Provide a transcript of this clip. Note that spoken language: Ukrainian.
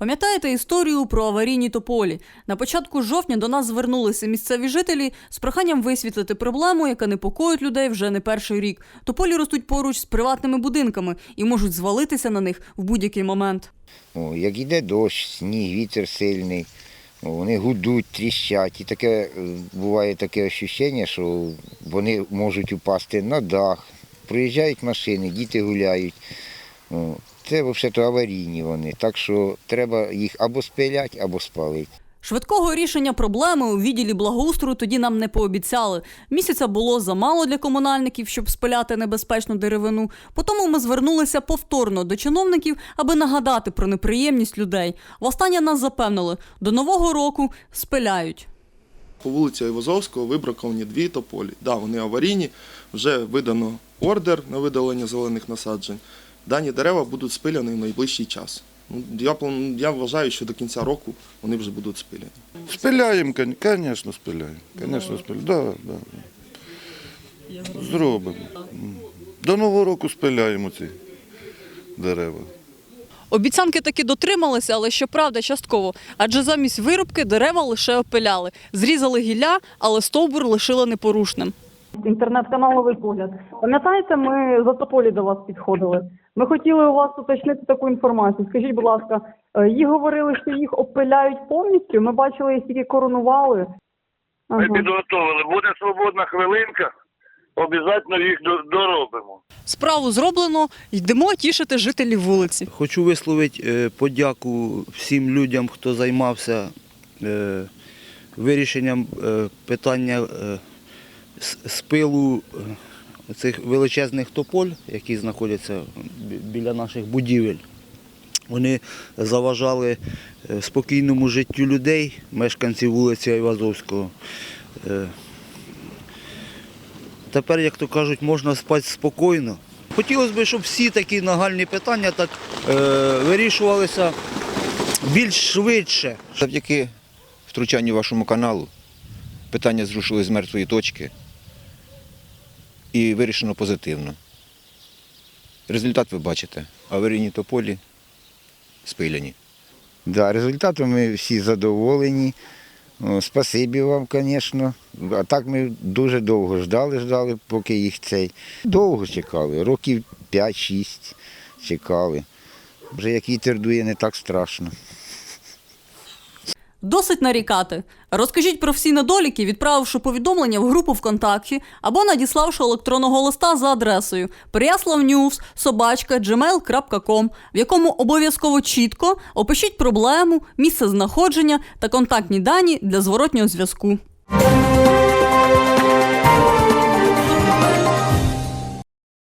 Пам'ятаєте історію про аварійні тополі? На початку жовтня до нас звернулися місцеві жителі з проханням висвітлити проблему, яка непокоїть людей вже не перший рік. Тополі ростуть поруч з приватними будинками і можуть звалитися на них в будь-який момент. О, як йде дощ, сніг, вітер сильний, вони гудуть, тріщать. І таке е, буває таке ощущення, що вони можуть упасти на дах, проїжджають машини, діти гуляють. Це взагалі аварійні вони. Так що треба їх або спиляти, або спалити. Швидкого рішення проблеми у відділі благоустрою тоді нам не пообіцяли. Місяця було замало для комунальників, щоб спиляти небезпечну деревину. Потому ми звернулися повторно до чиновників, аби нагадати про неприємність людей. Востаннє нас запевнили, до нового року спиляють. По вулиці Айвазовського вибраковані дві тополі. Да, вони аварійні, вже видано ордер на видалення зелених насаджень. Дані дерева будуть спиляні в найближчий час. Ну, Я, я вважаю, що до кінця року вони вже будуть спиляні. Спиляємо, звісно, спиляємо. Звісно, спиляємо. Да, да. Зробимо. До Нового року спиляємо ці дерева. Обіцянки таки дотрималися, але щоправда, частково. Адже замість вирубки дерева лише опиляли. Зрізали гілля, але стовбур лишили непорушним. Інтернет-канал «Новий погляд». Пам'ятаєте, ми за тополі до вас підходили. Ми хотіли у вас уточнити таку інформацію. Скажіть, будь ласка, е, їй говорили, що їх обпиляють повністю. Ми бачили, їх тільки коронували. Ми підготовили. Буде свободна хвилинка, обов'язково їх доробимо. Справу зроблено, йдемо тішити жителів вулиці. Хочу висловити е, подяку всім людям, хто займався е, вирішенням питання с- спилу е, цих величезних тополь, які знаходяться біля наших будівель. Вони заважали е, спокійному життю людей, мешканців вулиці Айвазовського. Е, Тепер, як то кажуть, можна спати спокійно. Хотілося б, щоб всі такі нагальні питання так е, вирішувалися більш швидше. Завдяки втручанню вашому каналу питання зрушили з мертвої точки і вирішено позитивно. Результат ви бачите. Аварійні тополі спиляні. Да, результатом ми всі задоволені. Спасибі вам, звісно. А так ми дуже довго ждали, ждали, поки їх цей. Довго чекали, років 5-6 чекали. Вже як вітер дує, не так страшно. Досить нарікати. Розкажіть про всі недоліки, відправивши повідомлення в групу ВКонтакті або надіславши електронного листа за адресою gmail.com, в якому обов'язково чітко опишіть проблему, місце знаходження та контактні дані для зворотнього зв'язку.